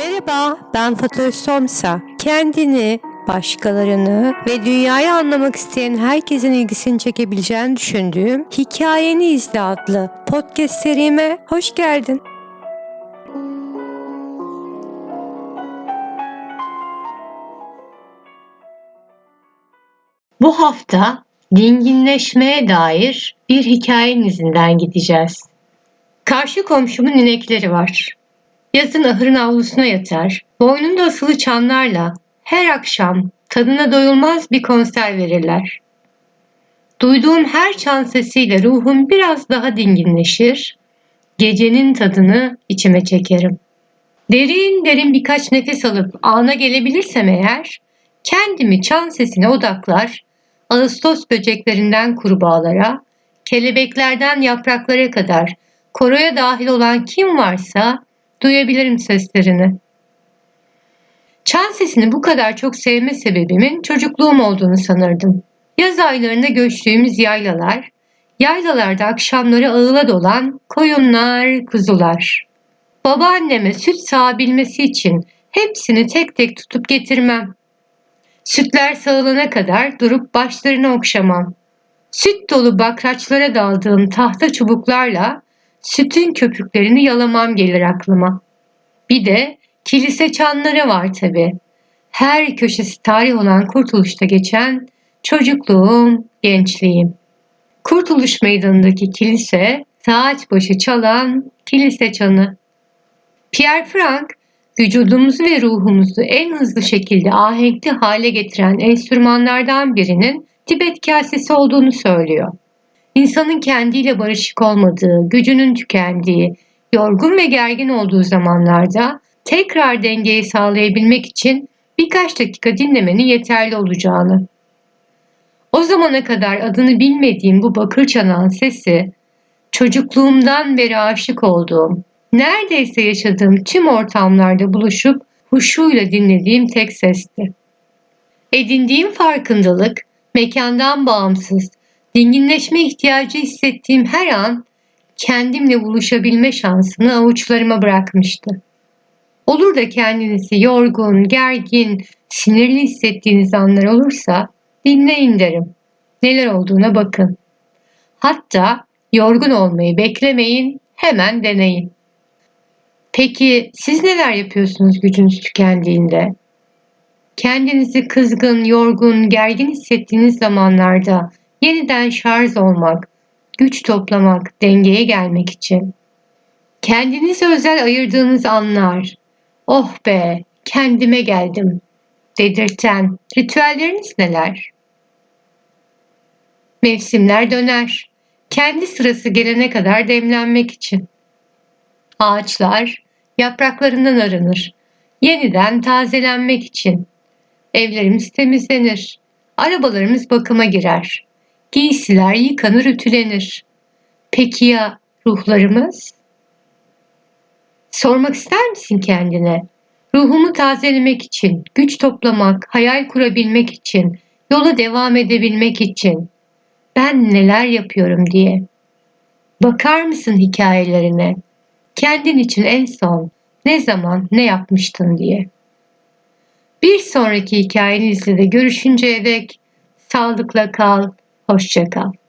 Merhaba, ben Fatoş Somsa. Kendini, başkalarını ve dünyayı anlamak isteyen herkesin ilgisini çekebileceğini düşündüğüm Hikayeni İzle adlı podcast serime hoş geldin. Bu hafta dinginleşmeye dair bir hikayenin izinden gideceğiz. Karşı komşumun inekleri var. Yazın ahırın avlusuna yatar, boynunda asılı çanlarla her akşam tadına doyulmaz bir konser verirler. Duyduğum her çan sesiyle ruhum biraz daha dinginleşir, gecenin tadını içime çekerim. Derin derin birkaç nefes alıp ana gelebilirsem eğer, kendimi çan sesine odaklar, Ağustos böceklerinden kurbağalara, kelebeklerden yapraklara kadar koroya dahil olan kim varsa duyabilirim seslerini. Çan sesini bu kadar çok sevme sebebimin çocukluğum olduğunu sanırdım. Yaz aylarında göçtüğümüz yaylalar, yaylalarda akşamları ağıla dolan koyunlar, kuzular. Babaanneme süt sağabilmesi için hepsini tek tek tutup getirmem. Sütler sağılana kadar durup başlarını okşamam. Süt dolu bakraçlara daldığım tahta çubuklarla sütün köpüklerini yalamam gelir aklıma. Bir de kilise çanları var tabi. Her köşesi tarih olan Kurtuluş'ta geçen çocukluğum, gençliğim. Kurtuluş Meydanı'ndaki kilise, saat başı çalan kilise çanı. Pierre Frank, vücudumuzu ve ruhumuzu en hızlı şekilde ahenkli hale getiren enstrümanlardan birinin Tibet kasesi olduğunu söylüyor. İnsanın kendiyle barışık olmadığı, gücünün tükendiği, yorgun ve gergin olduğu zamanlarda tekrar dengeyi sağlayabilmek için birkaç dakika dinlemenin yeterli olacağını. O zamana kadar adını bilmediğim bu bakır çanan sesi, çocukluğumdan beri aşık olduğum, neredeyse yaşadığım tüm ortamlarda buluşup huşuyla dinlediğim tek sesti. Edindiğim farkındalık, mekandan bağımsız, dinginleşme ihtiyacı hissettiğim her an kendimle buluşabilme şansını avuçlarıma bırakmıştı. Olur da kendinizi yorgun, gergin, sinirli hissettiğiniz anlar olursa dinleyin derim. Neler olduğuna bakın. Hatta yorgun olmayı beklemeyin, hemen deneyin. Peki siz neler yapıyorsunuz gücünüz tükendiğinde? Kendinizi kızgın, yorgun, gergin hissettiğiniz zamanlarda yeniden şarj olmak, güç toplamak, dengeye gelmek için. Kendinize özel ayırdığınız anlar, oh be kendime geldim dedirten ritüelleriniz neler? Mevsimler döner, kendi sırası gelene kadar demlenmek için. Ağaçlar yapraklarından arınır, yeniden tazelenmek için. Evlerimiz temizlenir, arabalarımız bakıma girer. Giysiler yıkanır ütülenir. Peki ya ruhlarımız? Sormak ister misin kendine? Ruhumu tazelemek için, güç toplamak, hayal kurabilmek için, yola devam edebilmek için ben neler yapıyorum diye. Bakar mısın hikayelerine? Kendin için en son ne zaman ne yapmıştın diye. Bir sonraki hikayenizde de görüşünceye dek sağlıkla kal, hoşça kal.